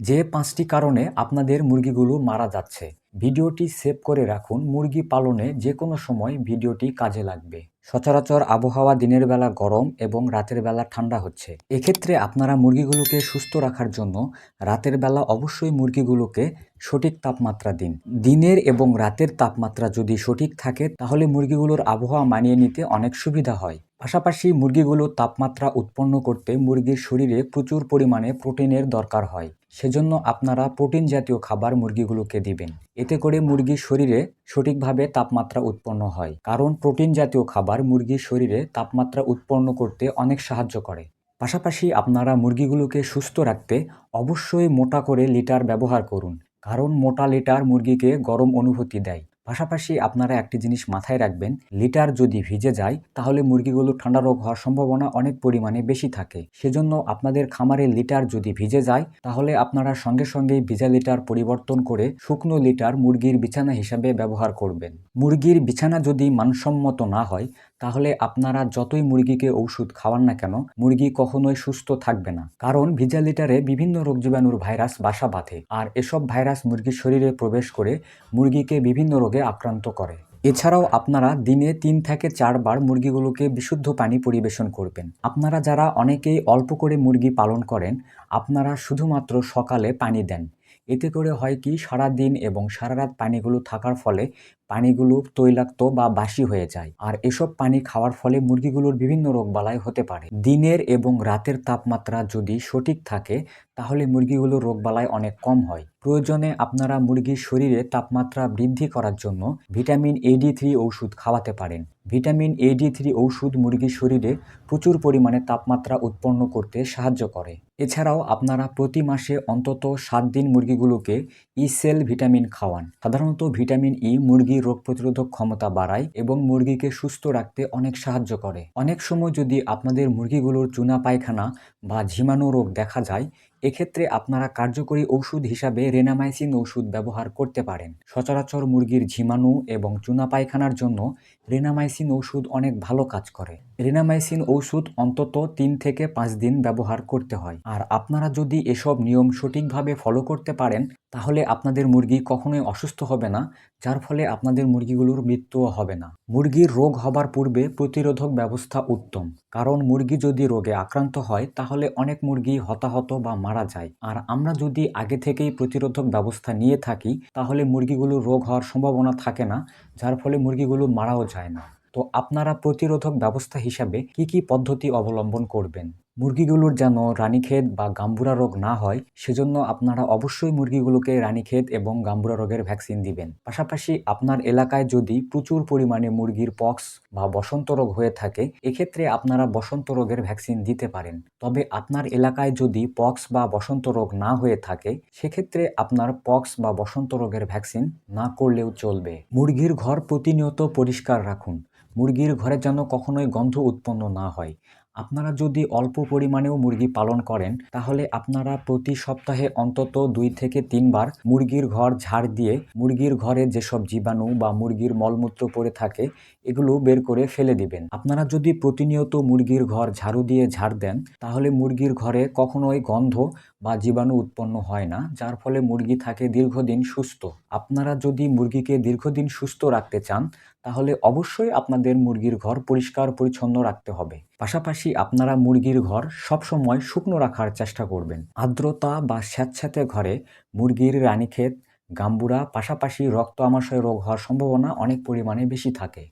যে পাঁচটি কারণে আপনাদের মুরগিগুলো মারা যাচ্ছে, ভিডিওটি সেভ করে রাখুন। মুরগি পালনে যে কোনো সময় ভিডিওটি কাজে লাগবে। সচরাচর আবহাওয়া দিনের বেলা গরম এবং রাতের বেলা ঠান্ডা হচ্ছে। এক্ষেত্রে আপনারা মুরগিগুলোকে সুস্থ রাখার জন্য রাতের বেলা অবশ্যই মুরগিগুলোকে সঠিক তাপমাত্রা দিন। দিনের এবং রাতের তাপমাত্রা যদি সঠিক থাকে, তাহলে মুরগিগুলোর আবহাওয়া মানিয়ে নিতে অনেক সুবিধা হয়। পাশাপাশি মুরগিগুলো তাপমাত্রা উৎপন্ন করতে মুরগির শরীরে প্রচুর পরিমাণে প্রোটিনের দরকার হয়। সেজন্য আপনারা প্রোটিন জাতীয় খাবার মুরগিগুলোকে দিবেন। এতে করে মুরগির শরীরে সঠিকভাবে তাপমাত্রা উৎপন্ন হয়। কারণ প্রোটিন জাতীয় খাবার মুরগির শরীরে তাপমাত্রা উৎপন্ন করতে অনেক সাহায্য করে। পাশাপাশি আপনারা মুরগিগুলোকে সুস্থ রাখতে অবশ্যই মোটা করে লিটার ব্যবহার করুন। কারণ মোটা লিটার মুরগিকে গরম অনুভূতি দেয়। পাশাপাশি আপনারা একটি জিনিস মাথায় রাখবেন, লিটার যদি ভিজে যায়, তাহলে মুরগিগুলো ঠান্ডা রোগ হওয়ার সম্ভাবনা অনেক পরিমাণে বেশি থাকে। সেজন্য আপনাদের খামারে লিটার যদি ভিজে যায়, তাহলে আপনারা সঙ্গে সঙ্গেই ভিজা লিটার পরিবর্তন করে শুকনো লিটার মুরগির বিছানা হিসাবে ব্যবহার করবেন। মুরগির বিছানা যদি মানসম্মত না হয় তাহলে আপনারা যতই মুরগিকে ঔষধ খাওয়ান না কেন, মুরগি কখনোই সুস্থ থাকবে না। কারণ ভিজা লিটারে বিভিন্ন রোগ জীবাণুর ভাইরাস বাসা বাঁধে আর এসব ভাইরাস মুরগির শরীরে প্রবেশ করে মুরগিকে বিভিন্ন রোগে আক্রান্ত করে। এছাড়াও আপনারা দিনে তিন থেকে চারবার মুরগিগুলোকে বিশুদ্ধ পানি পরিবেশন করবেন। আপনারা যারা অনেকেই অল্প করে মুরগি পালন করেন, আপনারা শুধুমাত্র সকালে পানি দেন। এতে করে হয় কি সারা দিন এবং সারা রাত পানিগুলো থাকার ফলে পানিগুলো তৈলাক্ত বা বাসি হয়ে যায়। আর এসব পানি খাওয়ার ফলে মুরগিগুলোর বিভিন্ন রোগবালাই হতে পারে। দিনের এবং রাতের তাপমাত্রা যদি সঠিক থাকে তাহলে মুরগিগুলোর রোগবালাই অনেক কম হয়। প্রয়োজনে আপনারা মুরগির শরীরে তাপমাত্রা বৃদ্ধি করার জন্য ভিটামিন এডি থ্রি ওষুধ খাওয়াতে পারেন। ভিটামিন এডি থ্রি ওষুধ মুরগির শরীরে প্রচুর পরিমাণে তাপমাত্রা উৎপন্ন করতে সাহায্য করে। এছাড়াও আপনারা প্রতি মাসে অন্তত সাত দিন মুরগিগুলোকে ইসেল ভিটামিন খাওয়ান। সাধারণত ভিটামিন ই মুরগির রোগ প্রতিরোধক ক্ষমতা বাড়ায় এবং মুরগিকে সুস্থ রাখতে অনেক সাহায্য করে। অনেক সময় যদি আপনাদের মুরগিগুলোর চুনা পায়খানা বা ঝিমানো রোগ দেখা যায় এক্ষেত্রে আপনারা কার্যকরী ঔষধ হিসাবে রেনামাইসিন ওষুধ ব্যবহার করতে পারেন। সচরাচর মুরগির ঝিমানু এবং চুনা পায়খানার জন্য রেনামাইসিন ওষুধ অনেক ভালো কাজ করে। রেনামাইসিন ওষুধ অন্তত তিন থেকে পাঁচ দিন ব্যবহার করতে হয়। আর আপনারা যদি এসব নিয়ম সঠিকভাবে ফলো করতে পারেন, তাহলে আপনাদের মুরগি কখনোই অসুস্থ হবে না, যার ফলে আপনাদের মুরগিগুলোর মৃত্যুও হবে না। মুরগির রোগ হবার পূর্বে প্রতিরোধক ব্যবস্থা উত্তম। কারণ মুরগি যদি রোগে আক্রান্ত হয়, তাহলে অনেক মুরগি হতাহত বা মারা যায়। আর আমরা যদি আগে থেকেই প্রতিরোধক ব্যবস্থা নিয়ে থাকি, তাহলে মুরগিগুলোর রোগ হওয়ার সম্ভাবনা থাকে না, যার ফলে মুরগিগুলো মারাও যায় না। তো আপনারা প্রতিরোধক ব্যবস্থা হিসাবে কি কি পদ্ধতি অবলম্বন করবেন? মুরগিগুলোর যেন রানীক্ষেত বা গাম্বুরা রোগ না হয়, সেজন্য আপনারা অবশ্যই মুরগিগুলোকে রানীক্ষেত এবং গাম্বুরা রোগের ভ্যাকসিন দিবেন। পাশাপাশি আপনার এলাকায় যদি প্রচুর পরিমাণে মুরগির পক্স বা বসন্ত রোগ হয়ে থাকে, এক্ষেত্রে আপনারা বসন্ত রোগের ভ্যাকসিন দিতে পারেন। তবে আপনার এলাকায় যদি পক্স বা বসন্ত রোগ না হয়ে থাকে, সেক্ষেত্রে আপনার পক্স বা বসন্ত রোগের ভ্যাকসিন না করলেও চলবে। মুরগির ঘর প্রতিনিয়ত পরিষ্কার রাখুন। মুরগির ঘরে যেন কখনোই গন্ধ উৎপন্ন না হয়। আপনারা যদি অল্প পরিমাণেও মুরগি পালন করেন, তাহলে আপনারা প্রতি সপ্তাহে অন্তত দুই থেকে তিনবার মুরগির ঘর ঝাড় দিয়ে মুরগির ঘরে যেসব জীবাণু বা মুরগির মলমূত্র পড়ে থাকে, এগুলো বের করে ফেলে দিবেন। আপনারা যদি প্রতিনিয়ত মুরগির ঘর ঝাড়ু দিয়ে ঝাড় দেন, তাহলে মুরগির ঘরে কখনোই গন্ধ বা জীবাণু উৎপন্ন হয় না, যার ফলে মুরগি থাকে দীর্ঘদিন সুস্থ। আপনারা যদি মুরগিকে দীর্ঘদিন সুস্থ রাখতে চান, তাহলে অবশ্যই আপনাদের মুরগির ঘর পরিষ্কার পরিচ্ছন্ন রাখতে হবে। পাশাপাশি আপনারা মুরগির ঘর সবসময় শুকনো রাখার চেষ্টা করবেন। আর্দ্রতা বা স্যাঁতস্যাঁতে ঘরে মুরগির রানীক্ষেত, গাম্বুরা, পাশাপাশি রক্ত আমাশয় রোগ হওয়ার সম্ভাবনা অনেক পরিমাণে বেশি থাকে।